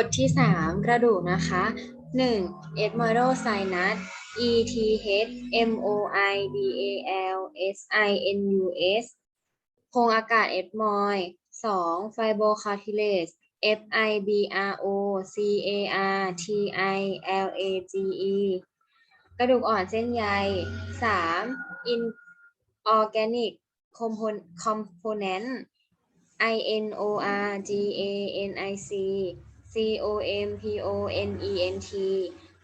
บทที่ 3 กระดูกนะคะ 1. ethmoidal sinus e t h m o i d a l s i n u s โพรงอากาศ ethmoid 2. fibrocartilage f i b r o c a r t i l a g e กระดูกอ่อนเส้นใย 3. inorganic component I N O R G A N I C C O M P O N E N T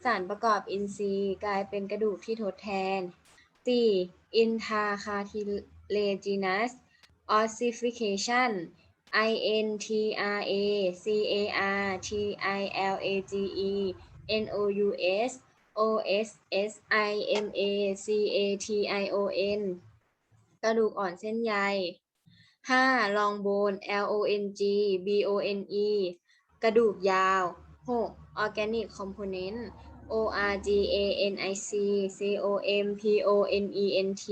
สารประกอบอินทรีย์กลายเป็นกระดูกที่ทดแทน 4. Intracartilaginous ossification I N T R A C A R T I L A G E N O U S O S S I M A C A T I O N กระดูกอ่อนเส้นใยห้า long bone L O N G B O N E กระดูกยาวหก organic component O R G A N I C C O M P O N E N T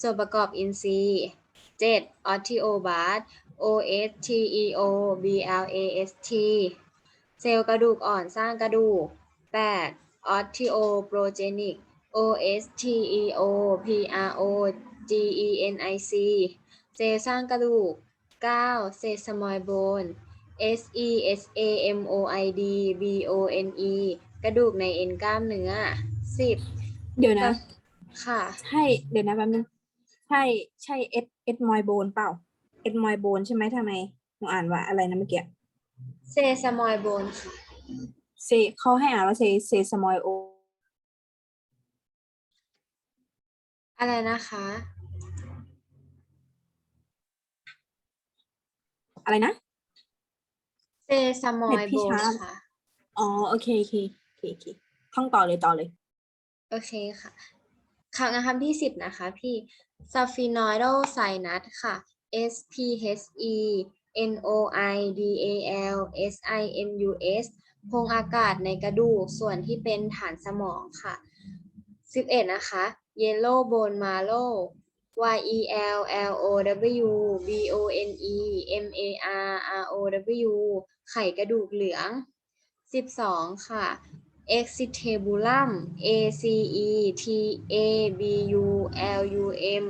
ส่วนประกอบอินทรีย์เจ็ด osteoblast O S T E O B L A S T เซลล์กระดูกอ่อนสร้างกระดูกแปด osteoprogenic O S T E O P R O G E N I C เซลล์สร้างกระดูก 9. เซซามอยโบน S E S A M O I D B O N E กระดูกในเอ็นกล้ามเนื้อ 10. เดี๋ยวนะ ค่ะ ใช่ เดี๋ยวนะแป๊บนึง ใช่ ใช่เอ็ดเอ็ดมอยโบนเปล่า เอ็ดมอยโบนใช่ไหมทำไม หนูอ่านว่าอะไรนะเมื่อกี้ เซซามอยโบนค่ะเซเขาให้อ่านว่าเซเซสมอยโอ อะไรนะคะ อะไรนะ เซซามอยเน็ตพี่โบนช้าค่ะอ๋อโอเคโอเคโอเคโอเคท่องต่อเลยต่อเลย โอเคค่ะคำนะคะที่สิบนะคะพี่ Sphenoidal sinus ค่ะ S P H E N O I D A L S I N U S โพรงอากาศในกระดูกส่วนที่เป็นฐานสมองค่ะ 11 นะคะ Yellow bone marrow Y E L L O W B O N E M A R R O W ไข่กระดูกเหลือง 12 ค่ะ Excitabulum A C E T A B U L U M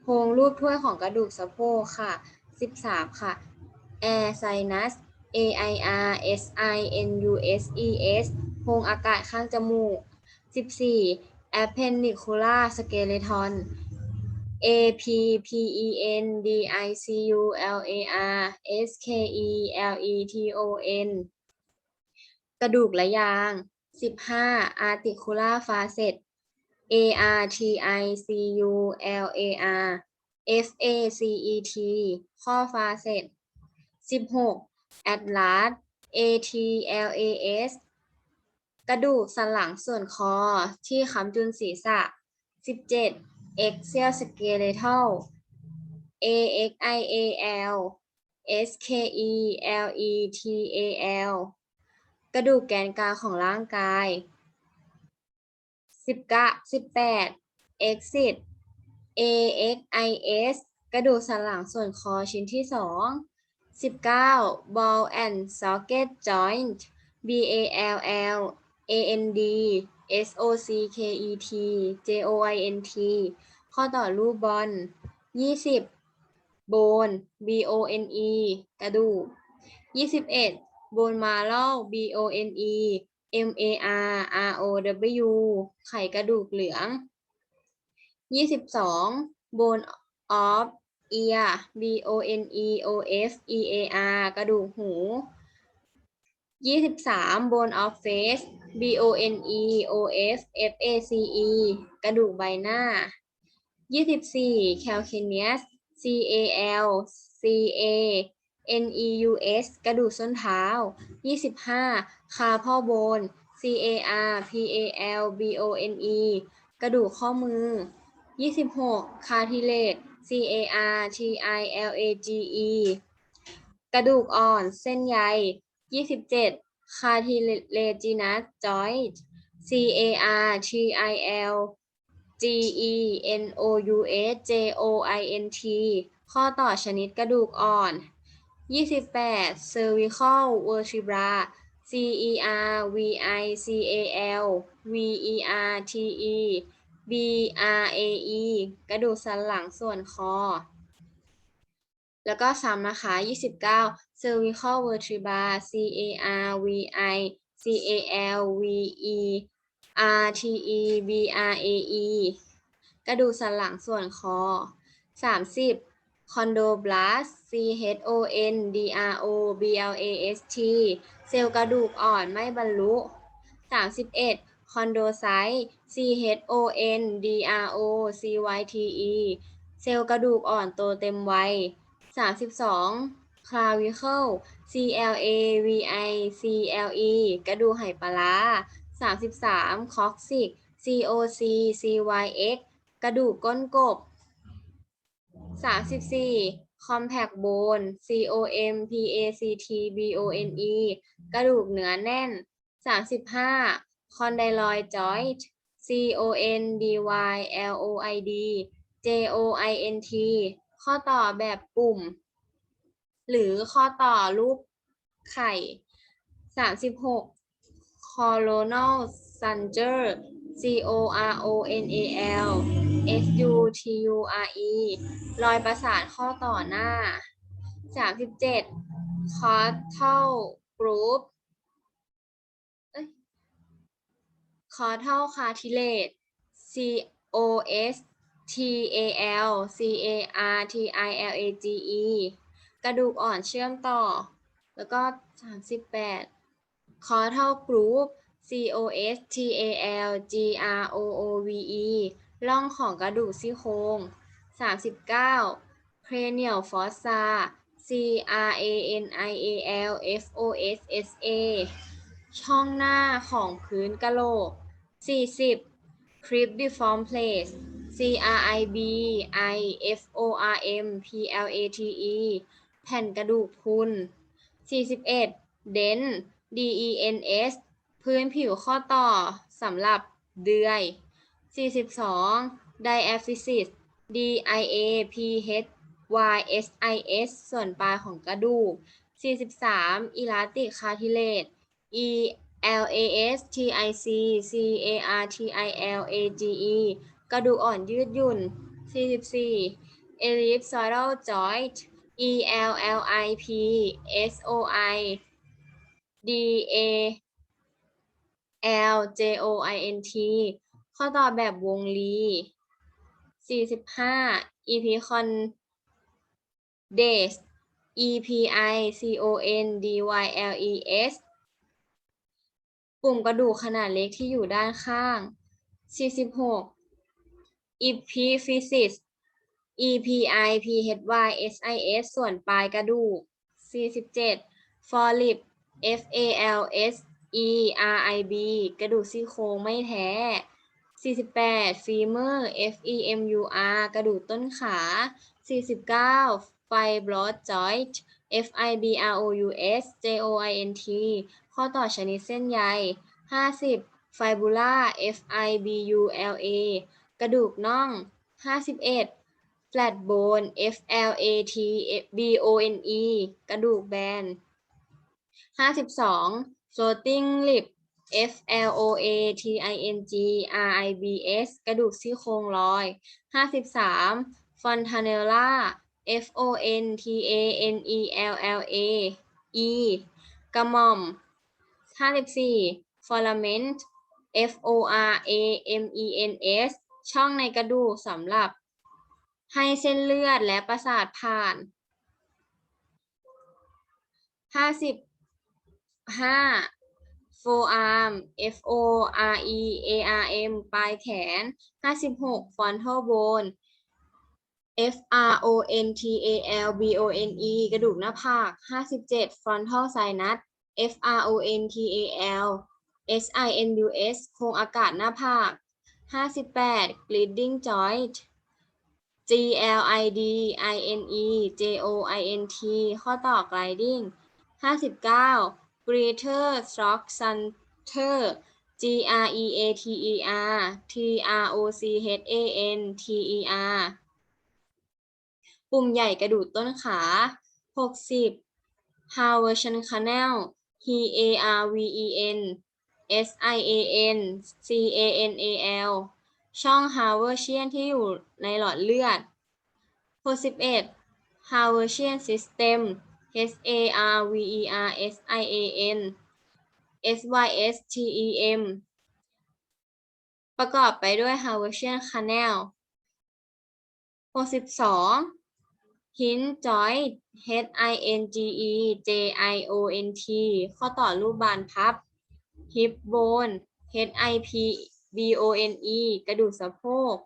โพรงรูปถ้วยของกระดูกสะโพกค่ะ 13 ค่ะ Air sinus A I R S I N U S E S โพรงอากาศข้างจมูก 14 Appendicular skeleton A P P E N D I C U L A R S K E L E T O N กระดูกและยาง 15 articular facet A R T I C U L A R F A C E T ข้อ facet 16 atlas A T L A S กระดูกสันหลังส่วนคอที่ค้ำจุนศีรษะ 17 axial skeletal A X I A L S K E L E T A L กระดูกแกนกลางของร่างกายสิบก้าสิบแปด exit A X I S กระดูกสันหลังส่วนคอชิ้นที่สองสิบเก้า ball and socket joint B A L L A N D S O C K E T J O I N T ข้อต่อรูปบอลยี่สิบ bone B O N E กระดูกยี่สิบเอ็ด bone marrow B O N E M A R R O W ไข่กระดูกเหลืองยี่สิบสอง bone of ear B O N E O F E A R กระดูกหู ยี่สิบสาม bone of face B O N E O F F A C E กระดูกใบหน้ายี่สิบสี่ calcaneus C A L C A N E U S กระดูกส้นเท้ายี่สิบห้า carpal bone C A R P A L B O N E กระดูกข้อมือยี่สิบหก cartilage C A R T I L A G E กระดูกอ่อน เส้นใย ยี่สิบเจ็ด cartilaginous joint C A R T I L G E N O U S J O I N T ข้อต่อชนิดกระดูกอ่อนยี่สิบแปด cervical vertebra C E R V I C A L V E R T E B R A E กระดูกสันหลังส่วนคอ แล้วก็ซ้ำนะคะ 29 cervical vertebra C A R V I C A L V E R T E B R A E กระดูกสันหลังส่วนคอ 30 chondroblast C H O N D R O B L A S T เซลล์กระดูกอ่อนไม่บรรลุ 31 chondrocyte C H O N D R O C Y T E เซลล์กระดูกอ่อนโตเต็มวัย 32 clavicle C L A V I C L E กระดูกไหปลาร้า33 coccyx C O C C Y X กระดูกก้นกบ 34 compact bone C O M P A C T B O N E กระดูกเนื้อแน่น 35 condyloid joint C O N D Y L O I D J O I N T ข้อต่อแบบปุ่ม หรือข้อต่อรูปไข่ 36 coronal suture C O R O N A L S U T U R E รอยประสาทข้อต่อหน้า 37 caudal group caudal cartilage C O S T A L C A R T I L A G E กระดูกอ่อนเชื่อมต่อ แล้วก็ 38 caudal group C O S T A L G R O O V E ร่องของกระดูกซี่โครง39 cranial fossa C R A N I A L F O S S A ช่องหน้าของพื้นกะโหลก40 cribriform plate C R I B I F O R M P L A T E แผ่นกระดูกพรุน41 dent D E N S พื้นผิวข้อต่อสำหรับเดือย 42 diaphysis D I A P H Y S I S ส่วนปลายของกระดูก 43 elastic cartilage E L A S T I C C A R T I L A G E กระดูกอ่อนยืดหยุ่น 44 ellipsoidal joint E L L I P S O I D A L J O I N T ข้อต่อแบบวงรี 45 epicon days E P I C O N D Y L E S ปุ่มกระดูกขนาดเล็กที่อยู่ด้านข้าง 46 epiphysis E P I P H Y S I S ส่วนปลายกระดูก 47 forlip F A L S E R I B กระดูกซี่โครงไม่แท้ 48 femur F E M U R กระดูกต้นขา 49 fibrous joint F I B R O U S J O I N T ข้อต่อชนิดเส้นใย 50 fibula F I B U L A กระดูกน่อง 51 flat bone F L A T B O N E กระดูกแบน 52 floating lip F L O A T I N G R I B S กระดูกซี่โครงลอย 53 fontanella F O N T A N E L L A E กระหม่อม 54 filament F O R A M E N S ช่องในกระดูกสำหรับให้เส้นเลือดและประสาทผ่านห้าสิบห้า forearm F O R E A R M ปลายแขนห้าสิบหก frontal bone F R O N T A L B O N E กระดูกหน้าผากห้าสิบเจ็ด frontal sinus F R O N T A L S I N U S โครงอากาศหน้าผาก ห้าสิบแปด gliding joint G L I D I N E J O I N T ข้อต่อ gliding ห้าสิบเก้า greater stroke center G R E A T E R T R O C H A N T E R ปุ่มใหญ่กระดูกต้นขาหกสิบ Harversion Canal H A R V E N S I A N C A N A L ช่อง Harversian ที่อยู่ในหลอดเลือด61 Harversian System H A R V E R S I A N S Y S T E M ประกอบไปด้วย Harversian Canal 62 Hinge joint H I N G E J I O N T ข้อต่อรูปบานพับ Hip bone H I P B O N E กระดูกสะโพก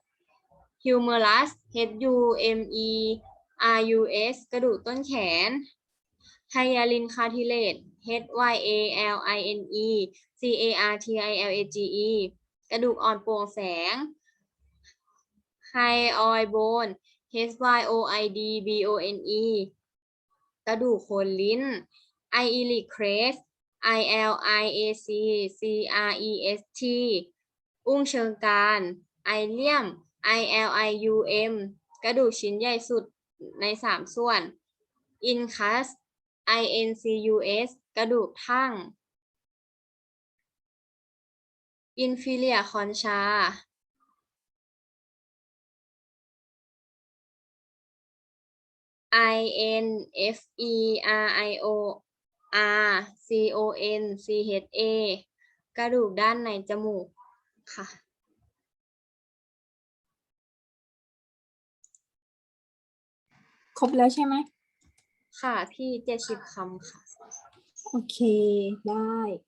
Humerus H U M E R U S กระดูกต้นแขน Hyaline cartilage H Y A L I N E C A R T I L A G E กระดูกอ่อนโปร่งแสง Hyoid bone H Y O I D B O N E กระดูกโคนลิ้น Iliac crest I L I A C C R E S T อุ้งเชิงกราน Ilium I L I U M กระดูกชิ้นใหญ่สุดในสามส่วน Incus I N C U S กระดูกทั่ง Inferior concha I N F E R I O R C O N C H A กระดูกด้านในจมูกค่ะ ครบแล้วใช่ไหม ค่ะ พี่เจ็ดสิบคำค่ะ โอเค ได้